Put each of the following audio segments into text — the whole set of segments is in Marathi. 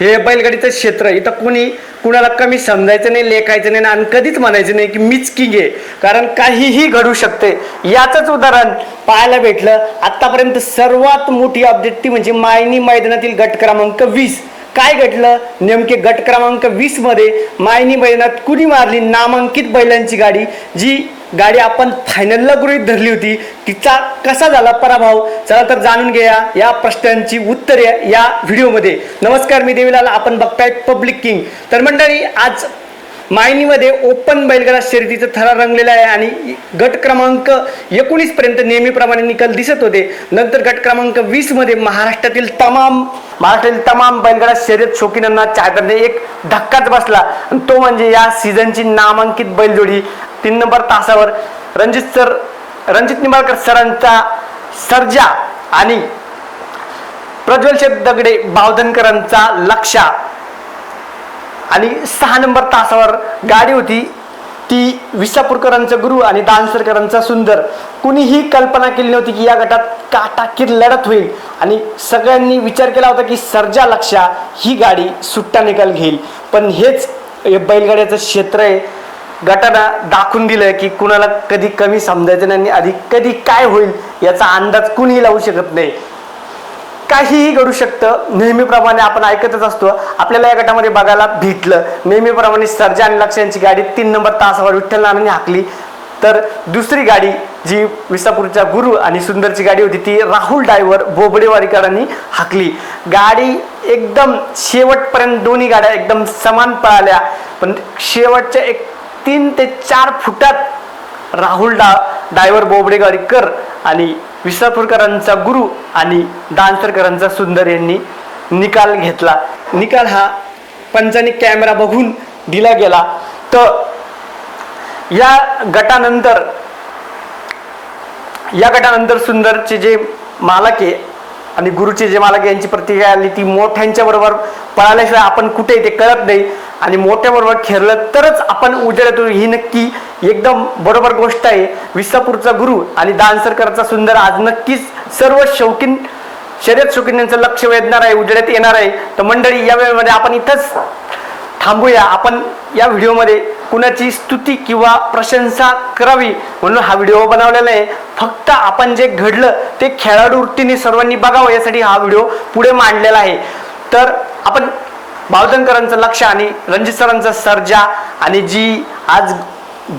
हे बैलगाडीचं क्षेत्र इथं कुणी कुणाला कमी समजायचं नाही लेखायचं नाही आणि कधीच म्हणायचं नाही की मीच किंग आहे. कारण काहीही घडू शकते. याचंच उदाहरण पाहायला भेटलं. आत्तापर्यंत सर्वात मोठी अपडेट ती म्हणजे मायनी मैदानातील गट क्रमांक वीस. काय घडलं? नेमके गट क्रमांक वीसमध्ये मायनी मैदानात कुणी मारली? नामांकित बैलांची गाडी जी गाडी आपण फायनलला गृहीत धरली होती. तिचा कसा झाला पराभव? चला तर जाणून घ्या या प्रश्नांची उत्तरे या व्हिडिओमध्ये. नमस्कार मी देवीलाल आपण बघताय पब्लिक किंग तर मंडळी आज मायनीमध्ये ओपन बैलगाडा शर्यतीचं थरार रंगलेला आहे आणि गट क्रमांक एकोणीस पर्यंत नेहमीप्रमाणे निकाल दिसत होते. नंतर गट क्रमांक वीसमध्ये महाराष्ट्रातील तमाम महाराष्ट्रातील तमाम बैलगाडा शर्यत शौकीनांना चाहत्यांना एक धक्काच बसला. तो म्हणजे या सीझनची नामांकित बैलजोडी. तीन नंबर तासावर रणजित सर रणजित निंबाळकर सरांचा सर्जा आणि प्रज्वल शेठ दगडे बावधनकरांचा लक्षा. आणि सहा नंबर तासावर गाडी होती ती विसापूरकरांचं गुरु आणि दानसरकरांचा सुंदर. कुणीही कल्पना केली नव्हती की या गटात काटाकीर लढत होईल. आणि सगळ्यांनी विचार केला होता की सर्जा लक्षा ही गाडी सुट्टा निकाल घेईल. पण हेच हे बैलगाड्याचं क्षेत्र आहे. गटाला दाखवून दिलं की कुणाला कधी कमी समजायचं नाही आणि आधी कधी काय होईल याचा अंदाज कुणीही लावू शकत नाही. काहीही घडू शकतं. नेहमीप्रमाणे आपण ऐकतच असतो. आपल्याला या गटामध्ये बघायला भेटलं. नेहमीप्रमाणे सर्जा आणि लक्ष यांची गाडी तीन नंबर तासावर विठ्ठल हाकली. तर दुसरी गाडी जी विसापूरच्या गुरु आणि सुंदरची गाडी होती ती राहुल डायव्हर बोबडेवारीकरांनी हाकली. गाडी एकदम शेवटपर्यंत दोन्ही गाड्या एकदम समान पळाल्या. पण शेवटच्या एक तीन ते चार फुटात राहुल डा डायव्हर बोबडेगाडीकर आणि विसापूरकरांचा गुरु आणि दानसरकरांचा सुंदर यांनी निकाल घेतला. निकाल हा पंचानी कॅमेरा बघून दिला गेला. तर या गटानंतर या गटानंतर सुंदरचे जे मालके आणि गुरुचे जे मालक यांची प्रतिक्रिया आली ती मोठ्यांच्या बरोबर पळाल्याशिवाय आपण कुठे ते कळत नाही. आणि मोठ्या बरोबर खेळलं तरच आपण उजेडात ही नक्की एकदम बरोबर गोष्ट आहे. विसापूरचा गुरु आणि दानसरकरचा सुंदर आज नक्कीच सर्व शौकीन शर्यत शौकीनांचं लक्ष वेधणार आहे उजेडात येणार आहे. तर मंडळी या वेळेमध्ये आपण इथंच थांबूया. आपण या व्हिडिओमध्ये कुणाची स्तुती किंवा प्रशंसा करावी म्हणून हा व्हिडिओ बनवलेला आहे. फक्त आपण जे घडलं ते खेळाडू वृत्तीने सर्वांनी बघावं यासाठी हा व्हिडिओ पुढे मांडलेला आहे. तर आपण बावधनकरांचं लक्ष आणि रणजित सरांचा सर्जा आणि जी आज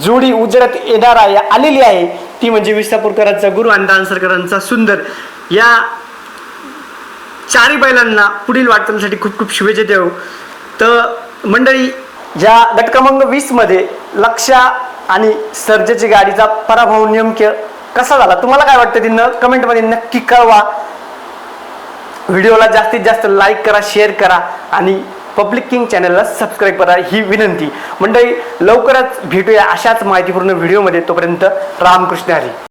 जोडी उजळत येणार आहे आलेली आहे ती म्हणजे विसापूरकरांचा गुरु आणि दानसरकरांचा सुंदर. या चारही बैलांना पुढील वाटचालीसाठी खूप खूप शुभेच्छा देऊ. तर मंडळी ज्या गट क्रमांक लक्ष लक्षा आणि सर्जेची गाडीचा पराभव नेमके कसा झाला तुम्हाला काय वाटतं तिनं? कमेंटमध्ये नक्की कळवा. व्हिडिओला जास्तीत जास्त लाईक करा शेअर करा आणि पब्लिक किंग चॅनलला सबस्क्राईब करा ही विनंती. मंडळी लवकरच भेटूया अशाच माहितीपूर्ण व्हिडिओमध्ये. तोपर्यंत रामकृष्ण हरी.